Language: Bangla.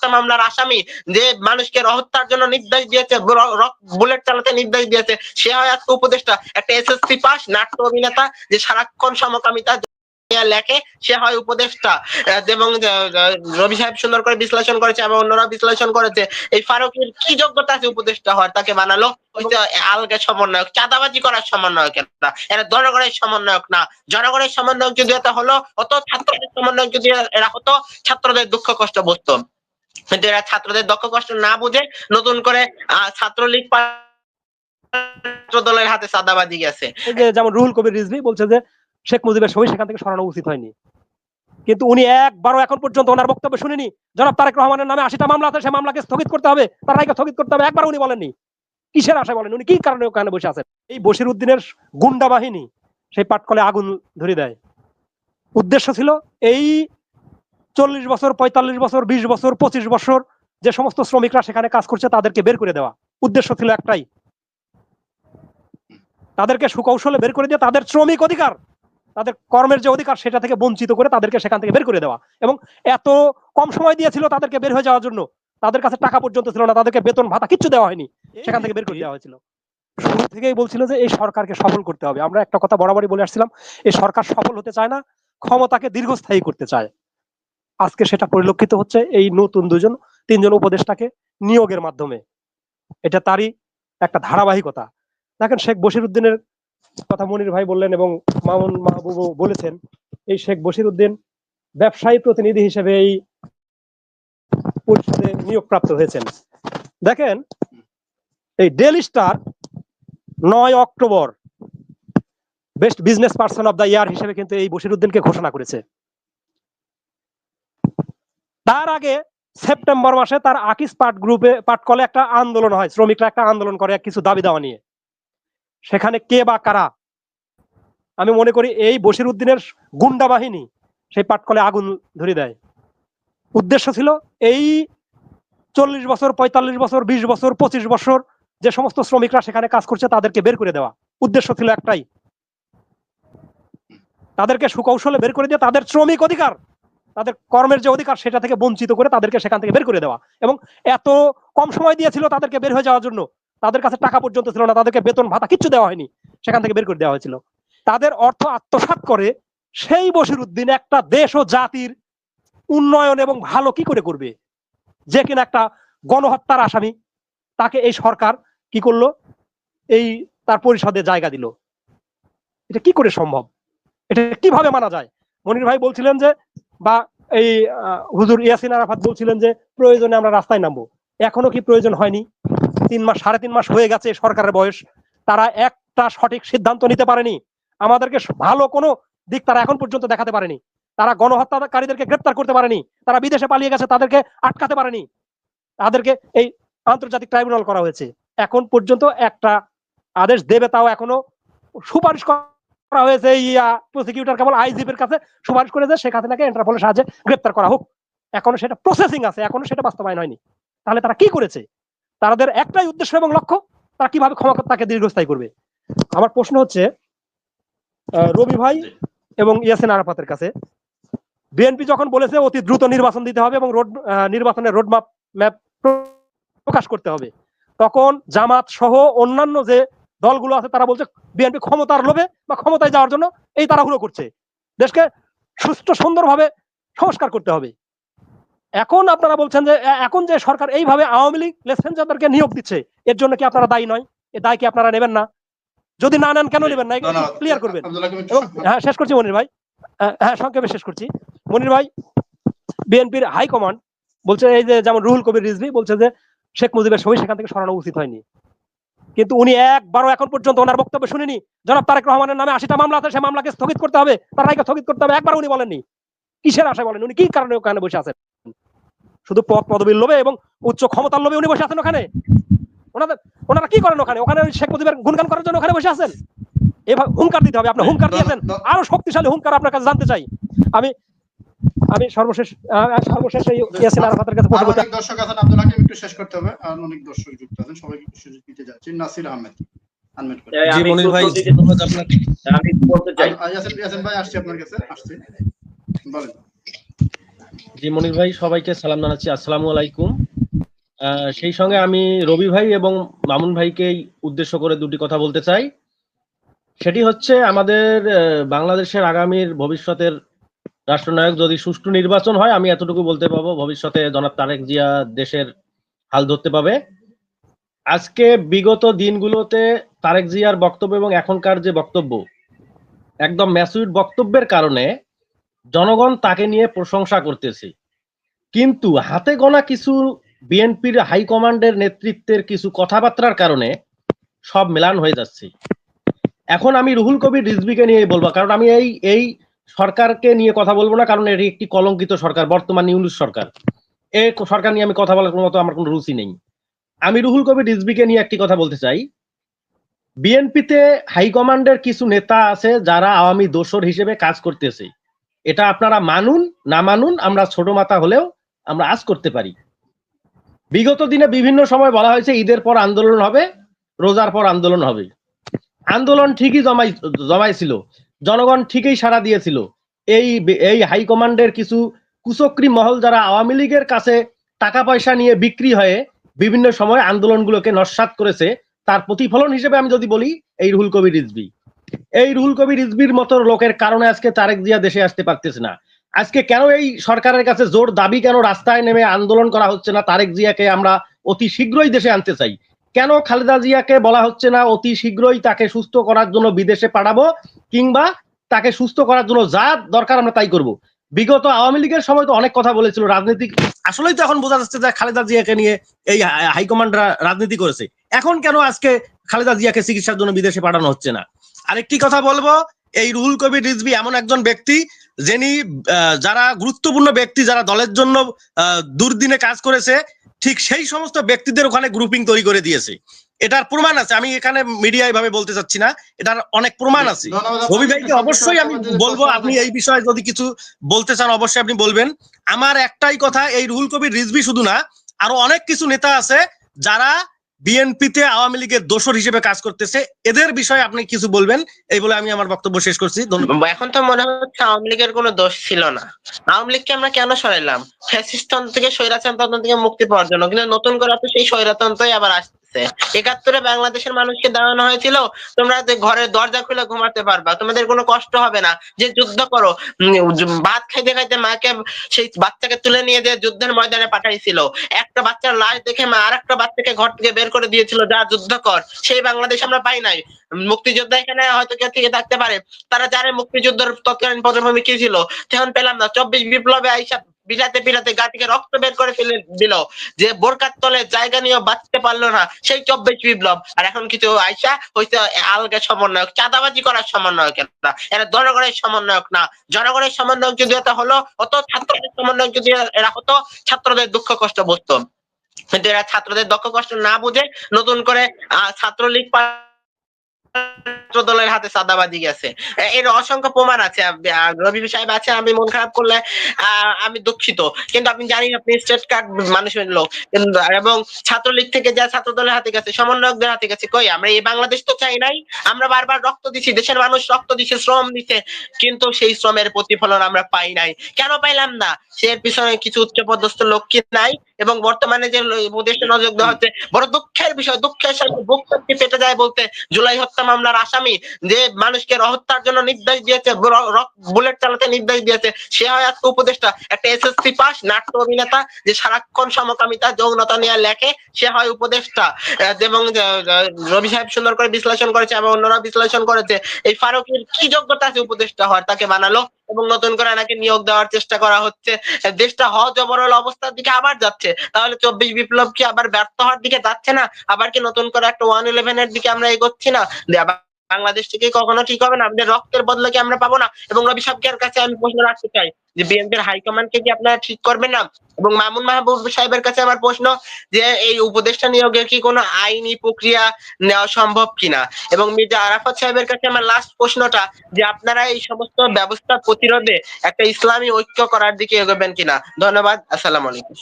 হত্যা মামলার আসামি যে মানুষকে হত্যার জন্য নির্দেশ দিয়েছে বুলেট চালাতে নির্দেশ দিয়েছে, সে হয় আজকে উপদেষ্টা। একটা এসএসসি পাস, নাট্য অভিনেতা, যে সারাক্ষণ সমকামিতা লেখে, সে হয় উপদেষ্টা। এবং রবি সাহেব সুন্দর করে বিশ্লেষণ করেছে এবং অন্যরা বিশ্লেষণ করেছে। এই ফারুকের কি যোগ্যতা আছে উপদেষ্টা হওয়ার? তাকে বানালো আলগা সমন্বয়ক, চাঁদাবাজি করার সমন্বয়ক না এরা জনগণের সমন্বয়ক না। জনগণের সমন্বয়ক যদি এটা হলো, অত ছাত্রদের সমন্বয়ক যদি এরা হতো, ছাত্রদের দুঃখ, কষ্ট বুঝতো। কিন্তু এরা ছাত্রদের দুঃখ কষ্ট না বুঝে নতুন করে ছাত্রলীগ ছাত্র দলের হাতে চাঁদাবাজি গেছে। যেমন রুহুল কবির রিজভি বলছে যে, শেখ মুজিবের ছবি সেখান থেকে সরানো উচিত হয়নি। কিন্তু উনি একবারও এখন পর্যন্ত ওনার বক্তব্য শুনিনি। জনাব তারেক রহমানের নামে আশিটা মামলা আছে, সে মামলাকে স্থগিত করতে হবে, তার রায়কে স্থগিত করতে হবে একবার উনি বলেননি। কিসের আশায় বলেন উনি কি কারণে ওখানে বসে আছেন? এই বশির উদ্দিনের গুন্ডা বাহিনী, সেই পাটকলে আগুন ধরে দেয়। উদ্দেশ্য ছিল এই চল্লিশ বছর পঁয়তাল্লিশ বছর বিশ বছর পঁচিশ বছর যে সমস্ত শ্রমিকরা সেখানে কাজ করছে তাদেরকে বের করে দেওয়া। উদ্দেশ্য ছিল একটাই। তাদেরকে সুকৌশলে বের করে দিয়ে তাদের শ্রমিক অধিকার তাদের কর্মের যে অধিকার সেটা থেকে বঞ্চিত করে তাদেরকে সেখান থেকে বের করে দেওয়া। এবং এত কম সময় দিয়েছিল তাদেরকে বের হয়ে যাওয়ার জন্য। তাদের কাছে টাকা পর্যন্ত ছিল না তাদেরকে বেতন ভাতা কিচ্ছু দেওয়া হয়নি। সেখান থেকে বের করে দেওয়া হয়েছিল। শুরু থেকেই বলছিল যে এই সরকারকে সফল করতে হবে। আমরা একটা কথা বরাবরই বলে আসছিলাম এই সরকার সফল হতে চায় না ক্ষমতাকে দীর্ঘস্থায়ী করতে চায়। আজকে সেটা পরিলক্ষিত হচ্ছে এই নতুন দুজন, তিনজন উপদেষ্টাকে নিয়োগের মাধ্যমে। এটা তারই একটা ধারাবাহিকতা। দেখেন শেখ বশির উদ্দিনের কথা মনির ভাই বললেন এবং মামুন মাহবুব বলেছেন, এই শেখ বশির উদ্দিন ব্যবসায়ী প্রতিনিধি হিসেবে এই পরিষদে নিয়োগপ্রাপ্ত হয়েছেন। দেখেন, এই ডেলি স্টার নয় October best business person of the year হিসেবে কিন্তু এই বশির উদ্দিনকে ঘোষণা করেছে। তার আগে সেপ্টেম্বর মাসে তার আকিস পাট গ্রুপে পাটকলে একটা আন্দোলন হয়, শ্রমিকরা একটা আন্দোলন করে কিছু দাবি দাওয়া নিয়ে। সেখানে কে বা কারা? আমি মনে করি এই বশির উদ্দিনের গুন্ডা বাহিনী, সেই পাটকলে আগুন ধরে দেয়। উদ্দেশ্য ছিল এই চল্লিশ বছর, পঁয়তাল্লিশ বছর, বিশ বছর, পঁচিশ বছর যে সমস্ত শ্রমিকরা সেখানে কাজ করছে তাদেরকে বের করে দেওয়া। উদ্দেশ্য ছিল একটাই। তাদেরকে সুকৌশলে বের করে দিয়ে তাদের শ্রমিক অধিকার। তাদের কর্মের যে অধিকার সেটা থেকে বঞ্চিত করে তাদেরকে সেখান থেকে বের করে দেওয়া এবং এত কম সময় দিয়েছিল তাদেরকে বের হয়ে যাওয়ার জন্য। তাদের কাছে টাকা পর্যন্ত ছিল না, তাদেরকে বেতন ভাতা কিচ্ছু দেওয়া হয়নি, সেখান থেকে বের করে দেওয়া হয়েছিল। তাদের অর্থ আত্মসাৎ করে সেই বসির উদ্দিন একটা দেশ ও জাতির উন্নয়ন এবং ভালো কি করে করবে? যে কিনা একটা গণহত্যার আসামি, তাকে এই সরকার কি করল? এই তার পরিষদে জায়গা দিল। এটা কি করে সম্ভব? এটা কীভাবে মানা যায়? মনির ভাই বলছিলেন যে বা এই হুজুর ইয়াসিন আরাফাত বলছিলেন যে প্রয়োজনে আমরা রাস্তায় নামবো। এখনও কি প্রয়োজন হয়নি? তিন মাস, সাড়ে তিন মাস হয়ে গেছে সরকারের বয়স। তারা একটা সঠিক সিদ্ধান্ত নিতে পারেনি। আমাদেরকে ভালো কোনো দিক তারা এখন পর্যন্ত দেখাতে পারেনি। তারা গণহত্যাকারীদেরকে গ্রেপ্তার করতে পারেনি। তারা বিদেশে পালিয়ে গেছে, তাদেরকে আটকাতে পারেনি। তাদেরকে এই আন্তর্জাতিক ট্রাইব্যুনাল করা হয়েছে। এখন পর্যন্ত একটা আদেশ দেবে তাও এখনও সুপারিশ করা হয়েছে ইয়া প্রসিকিউটর কেবল আইজিপির কাছে সুপারিশ করেছে শেখ হাসিনাকে ইন্টারপোলের সাহায্যে গ্রেপ্তার করা হোক। এখনও সেটা প্রসেসিং আছে এখনও সেটা বাস্তবায়ন হয়নি। তাহলে তারা কি করেছে? তাদের একটাই উদ্দেশ্য এবং লক্ষ্য তারা কীভাবে ক্ষমা তাকে দীর্ঘস্থায়ী করবে? আমার প্রশ্ন হচ্ছে রবি ভাই এবং ইয়াসিন আরাফাতের কাছে বিএনপি যখন বলেছে অতি দ্রুত নির্বাচন দিতে হবে এবং রোড নির্বাচনের রোডম্যাপ ম্যাপ প্রকাশ করতে হবে তখন জামাত সহ অন্যান্য যে দলগুলো আছে তারা বলছে বিএনপি ক্ষমতার লোভে বা ক্ষমতায় যাওয়ার জন্য এই তাড়াহুড়ো করছে। দেশকে সুষ্ঠু সুন্দরভাবে সংস্কার করতে হবে। এখন আপনারা বলছেন যে এখন যে সরকার এইভাবে আওয়ামী লীগ লেসপেন্সারদেরকে নিয়োগ দিচ্ছে এর জন্য কি আপনারা দায়ী নয়? এ দায় কি আপনারা নেবেন না? যদি না নেন কেন নেবেন না। ক্লিয়ার করবেন। হ্যাঁ শেষ করছি মনির ভাই। হ্যাঁ সংক্ষেপে শেষ করছি। মনির ভাই বিএনপির হাইকমান্ড বলছে এই যে যেমন রুহুল কবির রিজভি বলছে যে শেখ মুজিবের ছবি সেখান থেকে সরানো উচিত হয়নি। কিন্তু উনি একবারও এখন পর্যন্ত ওনার বক্তব্য শুনিনি। জনাব তারেক রহমানের নামে আশিটা মামলা আছে সে মামলাকে স্থগিত করতে হবে। তার রায়কে স্থগিত করতে হবে। একবার উনি বলেননি। কিসের আশায় বলেন উনি? কি কারণে ওখানে বসে আছেন? শুধু পদ পদবীর লোভে এবং উচ্চ ক্ষমতার লোভে উনি বসে আছেন ওখানে? ওনাদের ওনারা কি করেন ওখানে? ওখানে শেখ মুজিবের গুণগান করার জন্য ওখানে বসে আছেন? এভাবে হুঙ্কার দিতে হবে আপনি হুঙ্কার দিয়েছেন। আরও শক্তিশালী হুঙ্কার আপনার কাছে জানতে চাই। আমি আমি সর্বশেষ সর্বশেষ এই ইয়াসিন আরাফাতের কাছে প্রশ্ন অনেক দর্শক আছেন আব্দুল হাকিম একটু শেষ করতে হবে। আর অনেক দর্শক যুক্ত আছেন সবাইকে একটু সুযোগ দিতে যাচ্ছি। নাসির আহমেদ জি আমি মনির ভাই। ধন্যবাদ আপনাকে। আমি বলতে চাই। ইয়াসিন ইয়াসিন ভাই আসছি আপনার কাছে আসছি। বলেন। জি মনির ভাই সবাইকে সালাম জানাচ্ছি। আসসালামু আলাইকুম। আহ, সেই সঙ্গে আমি রবি ভাই এবং মামুন ভাইকেই উদ্দেশ্য করে দুটি কথা বলতে চাই। সেটি হচ্ছে আমাদের বাংলাদেশের আগামীর ভবিষ্যতের রাষ্ট্রনায়ক যদি সুষ্ঠু নির্বাচন হয়, আমি এতটুকু বলতে পারব, ভবিষ্যতে জনাব তারেক জিয়া দেশের হাল ধরতে পাবে আজকে বিগত দিনগুলোতে তারেক জিয়ার বক্তব্য এবং এখনকার যে বক্তব্য, একদম ম্যাসুইড বক্তব্যের কারণে জনগণ তাকে নিয়ে প্রশংসা করতেছে। কিন্তু হাতে গোনা কিছু বিএনপির হাইকমান্ডের নেতৃত্বের কিছু কথাবার্তার কারণে সব মেলান হয়ে যাচ্ছে। এখন আমি রুহুল কবির রিজভিকে নিয়ে বলব, কারণ আমি এই এই সরকারকে নিয়ে কথা বলব না, কারণ এটি একটি কলঙ্কিত সরকার, বর্তমান ইউনুস সরকার। এই সরকার নিয়ে আমি কথা বলার মতো আমার কোনো রুচি নেই। আমি রুহুল কবির রিজভিকে নিয়ে একটি কথা বলতে চাই। বিএনপিতে হাইকমান্ডের কিছু নেতা আছে যারা আওয়ামী দোষর হিসেবে কাজ করতেছে। এটা আপনারা মানুন, না মানুন, আমরা ছোট মাথা হলেও আমরা আজ করতে পারি। বিগত দিনে বিভিন্ন সময় বলা হয়েছে ঈদের পর আন্দোলন হবে, রোজার পর আন্দোলন হবে। আন্দোলন ঠিকই জমাই জমাইছিল। জনগণ ঠিকই সাড়া দিয়েছিল। এই এই হাইকমান্ডের কিছু কুচক্রি মহল যারা আওয়ামী লীগের কাছে টাকা পয়সা নিয়ে বিক্রি হয়ে বিভিন্ন সময় আন্দোলনগুলোকে নস্বাত করেছে, তার প্রতিফলন হিসেবে আমি যদি বলি, এই রুহুল কবির রিজভি। এই রুহুল কবির রিজভির মতো লোকের কারণে আজকে তারেক জিয়া দেশে আসতে পারতেছে না। আজকে কেন এই সরকারের কাছে জোর দাবি কেন রাস্তায় নেমে আন্দোলন করা হচ্ছে না? তারেক জিয়াকে আমরা অতি শীঘ্রই দেশে আনতে চাই। কেন খালেদা জিয়াকে বলা হচ্ছে না অতি শীঘ্রই তাকে সুস্থ করার জন্য বিদেশে পাঠাবো কিংবা তাকে সুস্থ করার জন্য যা দরকার আমরা তাই করব? বিগত আওয়ামী লীগের সময় তো অনেক কথা বলেছিল, রাজনীতিক আসলেই তো এখন বোঝা যাচ্ছে যে খালেদা জিয়াকে নিয়ে এই হাই- হাইকমান্ডরা রাজনীতি করেছে। এখন কেন আজকে খালেদা জিয়াকে চিকিৎসার জন্য বিদেশে পাঠানো হচ্ছে না? আরেকটি কথা বলব, এই রুহুল কবির রিজভি এমন একজন ব্যক্তি যিনি যারা গুরুত্বপূর্ণ ব্যক্তি, যারা দলের জন্য দুর্দিনে কাজ করেছে ঠিক সেই সমস্ত ব্যক্তিদের ওখানে গ্রুপিং তৈরি করে দিয়েছে। এটার প্রমাণ আছে আমি এখানে মিডিয়া এভাবে বলতে চাচ্ছি না এটার অনেক প্রমাণ আছে। রবি ভাইকে অবশ্যই আমি বলব আপনি এই বিষয়ে যদি কিছু বলতে চান অবশ্যই আপনি বলবেন। আমার একটাই কথা এই রুহুল কবির রিজভী শুধু না আরও অনেক কিছু নেতা আছে যারা বিএনপিতে আওয়ামী লীগের দোষর হিসেবে কাজ করতেছে। এদের বিষয়ে আপনি কিছু বলবেন, এই বলে আমি আমার বক্তব্য শেষ করছি। এখন তো মনে হচ্ছে আওয়ামী লীগের কোনো দোষ ছিল না। আওয়ামী লীগকে আমরা কেন সরাইলাম? ফ্যাসিস্টতন্ত্র থেকে স্বৈরাচারতন্ত্র থেকে মুক্তি পাওয়ার জন্য। কিন্তু নতুন করে সেই স্বৈরাতন্ত্রই আবার আসছে একাত্তরে বাংলাদেশের মানুষকে দেওয়ানো হয়েছিল, তোমরা ঘরের দরজা খুলে ঘুমাতে পারবা, তোমাদের কোনো কষ্ট হবে না, যে যুদ্ধ করো। ভাত খাইতে খাইতে মাকে সেই বাচ্চাকে তুলে নিয়ে যে যুদ্ধের ময়দানে পাঠাইছিল। একটা বাচ্চার লাশ দেখে মা আর একটা বাচ্চাকে ঘর থেকে বের করে দিয়েছিল, যা যুদ্ধ কর। সেই বাংলাদেশ আমরা পাই নাই। মুক্তিযোদ্ধা এখানে হয়তো কেউ থেকে থাকতে পারে। তারা জানে মুক্তিযুদ্ধের তৎকালীন পটভূমি কি ছিল। তখন পেলাম না, চব্বিশ বিপ্লবে আইসা পিটাতে পিটাতে গা থেকে রক্ত বের করে ফেলে দিল যে বোরকার তলে জায়গা নিয়ে বাঁচতে পারল না, সেই চব্বিশ বিপ্লব। আর এখন কিছু আইসা হইতে আলগা সমন্বয়ক, চাঁদাবাজি করার সমন্বয়ক না এরা জনগণের সমন্বয়ক না। জনগণের সমন্বয়ক যদি এটা হলো, অত ছাত্রদের সমন্বয়ক যদি এরা হতো, ছাত্রদের দুঃখ কষ্ট বুঝতো। কিন্তু এরা ছাত্রদের দুঃখ কষ্ট না বুঝে নতুন করে ছাত্রলীগ হাতে গেছে। এর অসংখ্য প্রমাণ আছে। রবি সাহেব আছে, আমি মন খারাপ করলে আমি দুঃখিত। কিন্তু আপনি জানি আপনি স্টেট কার্ড মানুষের লোক। এবং ছাত্রলীগ থেকে যা হাতে গেছে, সমন্বয়কদের হাতে গেছে, কই? আমরা এই বাংলাদেশ তো চাই নাই। আমরা বারবার রক্ত দিছি, দেশের মানুষ রক্ত দিছে, শ্রম দিছে। কিন্তু সেই শ্রমের প্রতিফলন আমরা পাই নাই। কেন পাইলাম না? সে পিছনে কিছু উচ্চপদস্থ লোক কি নাই? এবং বর্তমানে যে উপদেষ্টা নজর দেওয়া হচ্ছে, বড় দুঃখের বিষয়, দুঃখের সাথে বুক পেটে যায় বলতে জুলাই হত্যা মামলার আসামি যে মানুষকে হত্যার জন্য নির্দেশ দিয়েছে বুলেট চালাতে নির্দেশ দিয়েছে, সে হয় আজকে উপদেষ্টা। একটা এসএসসি পাস, নাট্য অভিনেতা, যে সারাক্ষণ সমকামিতা, যৌনতা নিয়ে লেখে, সে হয় উপদেষ্টা। এবং রবি সাহেব সুন্দর করে বিশ্লেষণ করেছে এবং অন্যরা বিশ্লেষণ করেছে। এই ফারুকের কি যোগ্যতা আছে উপদেষ্টা হওয়ার? তাকে বানালো এবং নতুন করে এনাকে নিয়োগ দেওয়ার চেষ্টা করা হচ্ছে। দেশটা হজ অবরল অবস্থার দিকে আবার যাচ্ছে। তাহলে চব্বিশ বিপ্লব কি আবার ব্যর্থ হওয়ার দিকে যাচ্ছে না? আবার কি নতুন করে একটা ওয়ান ইলেভেন এর দিকে আমরা এগোচ্ছি না? বাংলাদেশ থেকে কখনো ঠিক হবে না। রক্তের বদলে কি আমরা পাবো না? এবং রবি সাহেবের কাছে আমি প্রশ্ন রাখতে চাই যে বিএনপির হাইকমান্ডকে কি আপনারা ঠিক করবেন না? এবং মামুন মাহবুব সাহেবের কাছে আমার প্রশ্ন যে এই উপদেষ্টা নিয়োগের কি কোনো আইনি প্রক্রিয়া নেওয়া সম্ভব কিনা? এবং মির্জা আরাফাত সাহেবের কাছে আমার লাস্ট প্রশ্নটা যে আপনারা এই সমস্ত ব্যবস্থা প্রতিরোধে একটা ইসলামী ঐক্য করার দিকে এগোবেন কিনা? ধন্যবাদ, আসসালামু আলাইকুম।